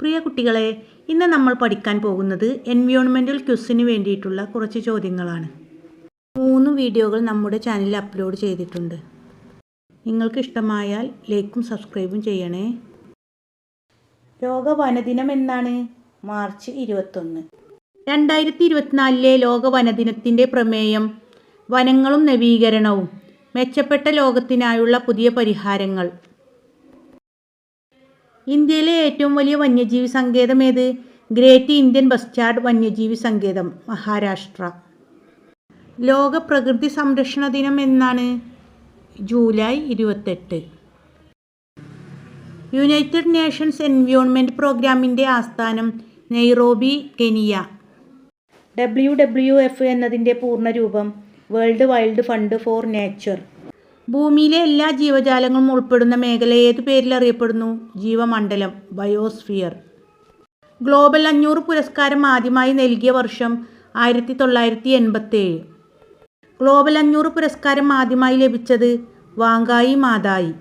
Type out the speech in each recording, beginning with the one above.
പ്രിയ കുട്ടികളെ ഇന്ന് നമ്മൾ പഠിക്കാൻ പോകുന്നത് എൻവയോൺമെന്റൽ ക്യുസിന് വേണ്ടിയിട്ടുള്ള കുറച്ച് ചോദ്യങ്ങളാണ്. മൂന്ന് വീഡിയോകൾ നമ്മുടെ ചാനലിൽ അപ്ലോഡ് ചെയ്തിട്ടുണ്ട്. നിങ്ങൾക്ക് ഇഷ്ടമായാൽ ലൈക്കും സബ്സ്ക്രൈബും ചെയ്യണേ. ലോക വനദിനം എന്നാണ്? മാർച്ച് ഇരുപത്തൊന്ന്. രണ്ടായിരത്തി ഇരുപത്തിനാലിലെ ലോക വനദിനത്തിന്റെ പ്രമേയം വനങ്ങളും നവീകരണവും മെച്ചപ്പെട്ട ലോകത്തിനായുള്ള പുതിയ പരിഹാരങ്ങൾ. ഇന്ത്യയിലെ ഏറ്റവും വലിയ വന്യജീവി സങ്കേതം ഏത്? ഗ്രേറ്റ് ഇന്ത്യൻ ബസ്റ്റാർഡ് വന്യജീവി സങ്കേതം മഹാരാഷ്ട്ര. ലോക പ്രകൃതി സംരക്ഷണ ദിനം എന്നാണ്? ജൂലൈ ഇരുപത്തെട്ട്. യുണൈറ്റഡ് നേഷൻസ് എൻവിയോൺമെന്റ് പ്രോഗ്രാമിന്റെ ആസ്ഥാനം Nairobi Kenya. W W F എന്നതിന്റെ പൂർണരൂപം world wild fund for nature. ഭൂമിയിലെ എല്ലാ ജീവജാലങ്ങളും ഉൾപ്പെടുന്ന മേഖല ഏതു പേരിൽ അറിയപ്പെടുന്നു? ജീവമണ്ഡലം ബയോസ്ഫിയർ. ഗ്ലോബൽ അഞ്ഞൂറ് പുരസ്കാരം ആദ്യമായി നൽകിയ വർഷം ആയിരത്തി തൊള്ളായിരത്തി എൺപത്തേഴ് ഗ്ലോബൽ അഞ്ഞൂറ് പുരസ്കാരം ആദ്യമായി ലഭിച്ചത് വാങ്കായി മാതായി.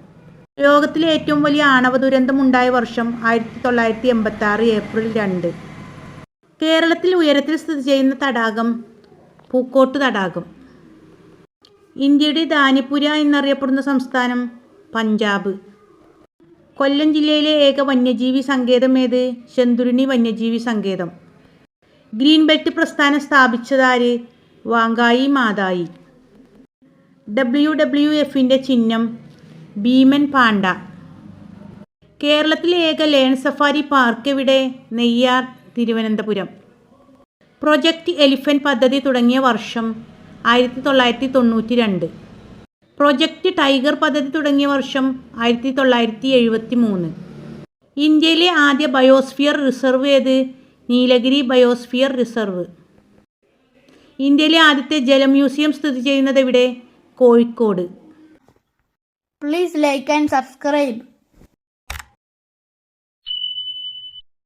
ലോകത്തിലെ ഏറ്റവും വലിയ ആണവ ദുരന്തമുണ്ടായ വർഷം ആയിരത്തി തൊള്ളായിരത്തി എൺപത്തി ആറ് ഏപ്രിൽ രണ്ട്. കേരളത്തിൽ ഉയരത്തിൽ സ്ഥിതി ചെയ്യുന്ന തടാകം പൂക്കോട്ട് തടാകം. ഇന്ത്യയുടെ ദാനിപുര എന്നറിയപ്പെടുന്ന സംസ്ഥാനം പഞ്ചാബ്. കൊല്ലം ജില്ലയിലെ ഏക വന്യജീവി സങ്കേതം ഏത്? ശന്തുരുണി വന്യജീവി സങ്കേതം. ഗ്രീൻ ബെൽറ്റ് പ്രസ്ഥാനം സ്ഥാപിച്ചതാര്? വാങ്കായി മാതായി. ഡബ്ല്യു ഡബ്ല്യു എഫിന്റെ ചിഹ്നം ഭീമൻ പാണ്ട കേരളത്തിലെ ഏക ലേൺ സഫാരി പാർക്ക് എവിടെ? നെയ്യാർ തിരുവനന്തപുരം. പ്രൊജക്റ്റ് എലിഫന്റ് പദ്ധതി തുടങ്ങിയ വർഷം ആയിരത്തി തൊള്ളായിരത്തി തൊണ്ണൂറ്റി രണ്ട് പ്രൊജക്റ്റ് ടൈഗർ പദ്ധതി തുടങ്ങിയ വർഷം ആയിരത്തി തൊള്ളായിരത്തി എഴുപത്തി മൂന്ന് ഇന്ത്യയിലെ ആദ്യ ബയോസ്ഫിയർ റിസർവ് ഏത്? Nilgiri biosphere reserve. ഇന്ത്യയിലെ ആദ്യത്തെ ജല മ്യൂസിയം സ്ഥിതി ചെയ്യുന്നത് എവിടെ? Kozhikode. Please like and subscribe.